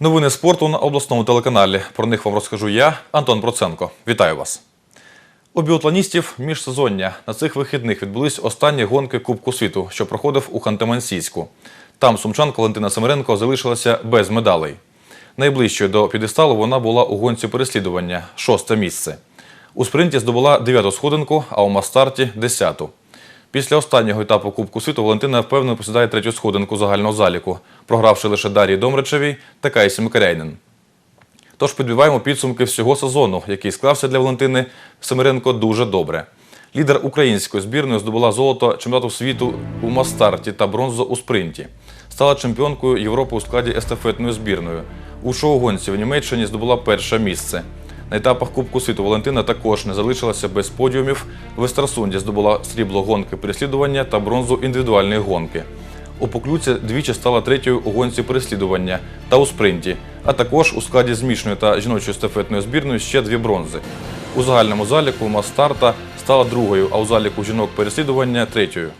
Новини спорту на обласному телеканалі. Про них вам розкажу я, Антон Проценко. Вітаю вас. У біатлоністів міжсезоння на цих вихідних відбулись останні гонки Кубку світу, що проходив у Ханти-Мансійську. Там сумчанка Валентина Семеренко залишилася без медалей. Найближчою до підесталу вона була у гонці переслідування шосте місце. У спринті здобула дев'яту сходинку, а у мастарті десяту. Після останнього етапу Кубку світу Валентина впевнено посідає третю сходинку загального заліку, програвши лише Дар'ї Домрачевій та Кайсі Микаряйнен. Тож підбиваємо підсумки всього сезону, який склався для Валентини Семиренко дуже добре. Лідер української збірної здобула золото чемпіонату світу у мастарті та бронзу у спринті. Стала чемпіонкою Європи у складі естафетної збірної. У шоу-гонці в Німеччині здобула перше місце. На етапах Кубку світу Валентина також не залишилася без подіумів. В Естерсунді здобула срібло гонки переслідування та бронзу індивідуальної гонки. У Поклюці двічі стала третьою у гонці переслідування та у спринті, а також у складі змішаної та жіночої естафетної збірної ще дві бронзи. У загальному заліку Мастарта стала другою, а у заліку жінок переслідування третьою.